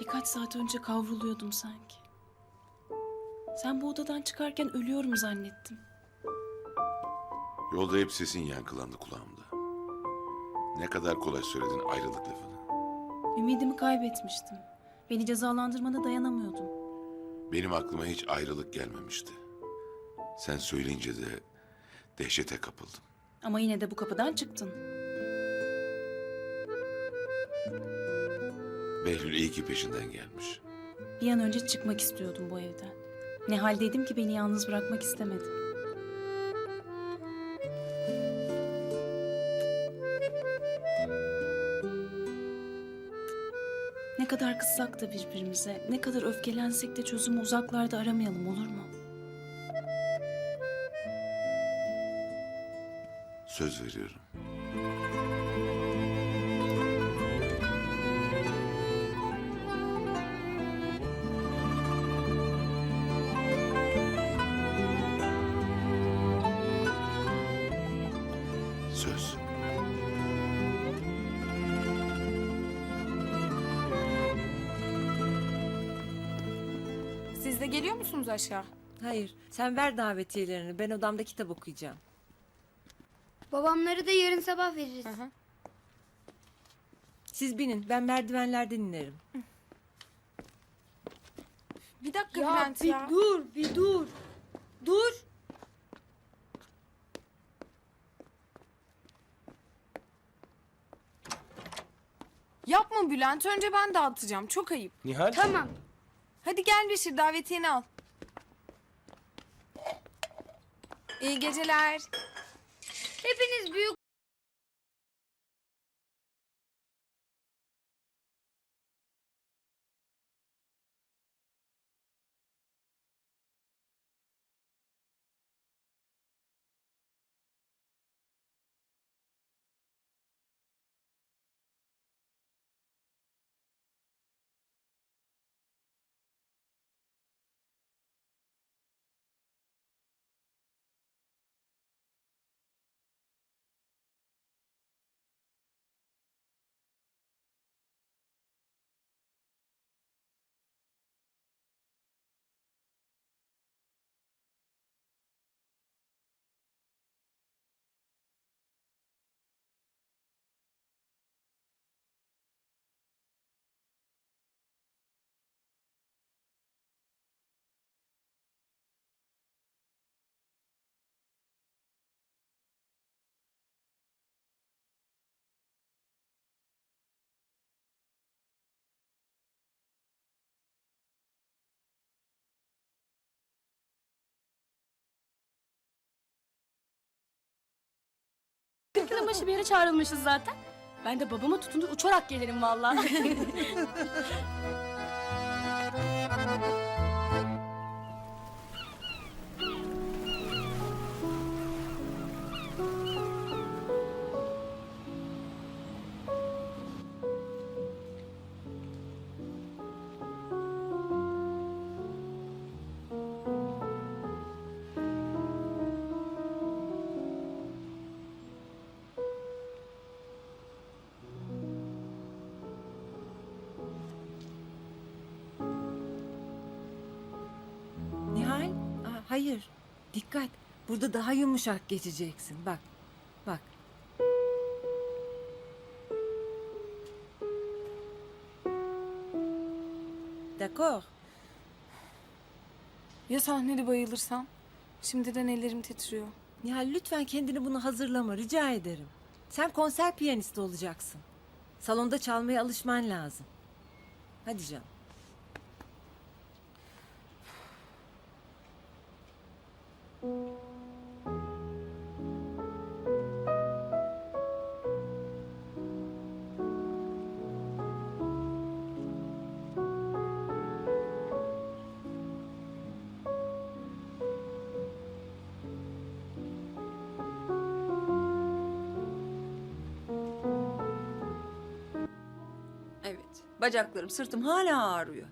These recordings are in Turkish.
Birkaç saat önce kavruluyordum sanki. Sen bu odadan çıkarken ölüyorum zannettim. Yolda hep sesin yankılandı kulağımda. Ne kadar kolay söyledin ayrılık lafını. Ümidimi kaybetmiştim. Beni cezalandırmana dayanamıyordum. Benim aklıma hiç ayrılık gelmemişti. Sen söyleyince de dehşete kapıldım. Ama yine de bu kapıdan çıktın. Behlül iyi ki peşinden gelmiş. Bir an önce çıkmak istiyordum bu evden. Ne haldeydim ki beni yalnız bırakmak istemedi. Ne kadar kızsak da birbirimize, ne kadar öfkelensek de çözümü uzaklarda aramayalım olur mu? Söz veriyorum. Siz de geliyor musunuz aşağı? Hayır, sen ver davetiyelerini. Ben odamda kitap okuyacağım. Babamları da yarın sabah veririz. Siz binin, ben merdivenlerden inerim. Bir dakika Ya Bülent bir ya. dur, bir dur. Dur. Yapma Bülent. Önce ben dağıtacağım. Çok ayıp. Nihal? Tamam. Hadi gel Beşir davetiyeni al. İyi geceler. Hepiniz büyük Yılın başı bir yere çağrılmışız zaten. Ben de babama tutunur uçarak gelirim vallahi. hayır. Dikkat, burada daha yumuşak geçeceksin. Bak, bak. D'accord. Ya sahnede bayılırsam? Şimdiden ellerim titriyor. Nihal lütfen kendini bunu hazırlama, rica ederim. Sen konser piyanisti olacaksın. Salonda çalmaya alışman lazım. Hadi canım. Evet. Bacaklarım, sırtım hala ağrıyor.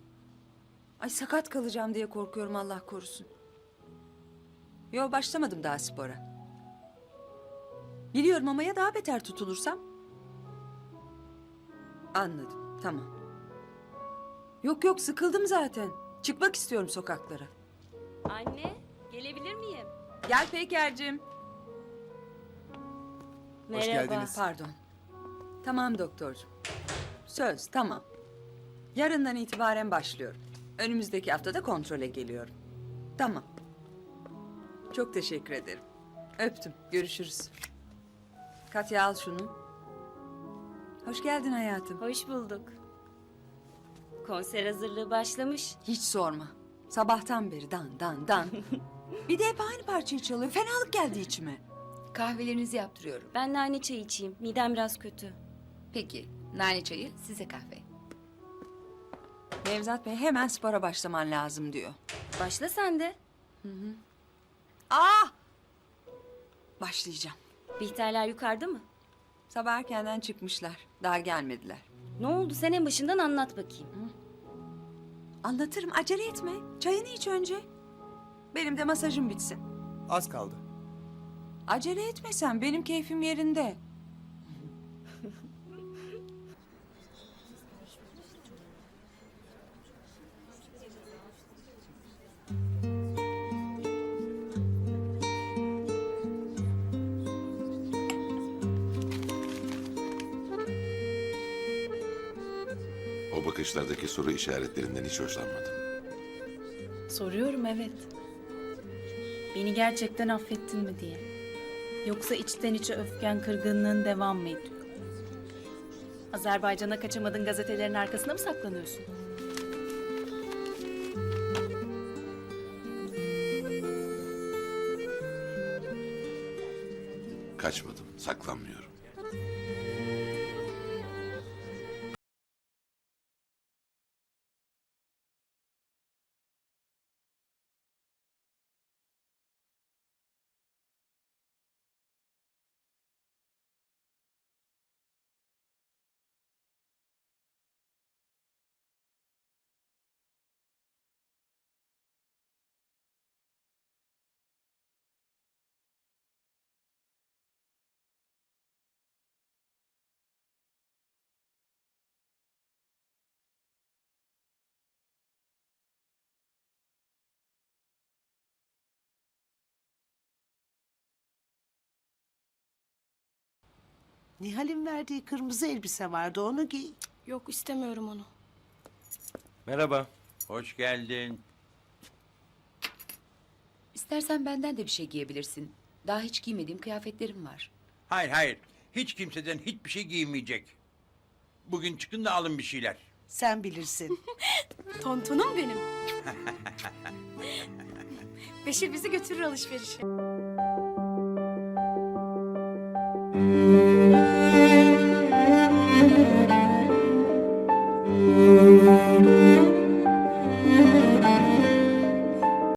Ay sakat kalacağım diye korkuyorum Allah korusun. Yo başlamadım daha spora. Biliyorum ama ya daha beter tutulursam? Anladım. Tamam. Yok yok sıkıldım zaten. Çıkmak istiyorum sokaklara. Anne, gelebilir miyim? Gel Peker'cim. Merhaba. geldiniz. Pardon. Tamam doktorcuğum. Söz tamam. Yarından itibaren başlıyorum. Önümüzdeki haftada kontrole geliyorum. Tamam. Çok teşekkür ederim. Öptüm. Görüşürüz. Katya al şunu. Hoş geldin hayatım. Hoş bulduk. Konser hazırlığı başlamış. Hiç sorma. Sabahtan beri dan dan dan. Bir de hep aynı parçayı çalıyor. Fenalık geldi içime. Kahvelerinizi yaptırıyorum. Ben nane çay içeyim. Midem biraz kötü. Peki, nane çayı, size kahve. Nevzat Bey hemen spora başlaman lazım diyor. Başla sen de. Aa! Başlayacağım. Bihterler yukarıda mı? Sabah erkenden çıkmışlar. Daha gelmediler. Ne oldu? Sen en başından anlat bakayım. Anlatırım acele etme. Çayını iç önce. Benim de masajım bitsin. Az kaldı. Acele etme sen benim keyfim yerinde. Bakışlardaki soru işaretlerinden hiç hoşlanmadım. Soruyorum evet. Beni gerçekten affettin mi diye. Yoksa içten içe öfken kırgınlığın devam mı ediyor? Azerbaycan'a kaçamadın gazetelerin arkasında mı saklanıyorsun? Kaçmadım, saklanmıyorum. Nihal'in verdiği kırmızı elbise vardı onu giy. Yok istemiyorum onu. Merhaba. Hoş geldin. İstersen benden de bir şey giyebilirsin. Daha hiç giymediğim kıyafetlerim var. Hayır hayır. Hiç kimseden hiçbir şey giymeyecek. Bugün çıkın da alın bir şeyler. Sen bilirsin. Tontonum benim. Beşir bizi götürür alışverişe.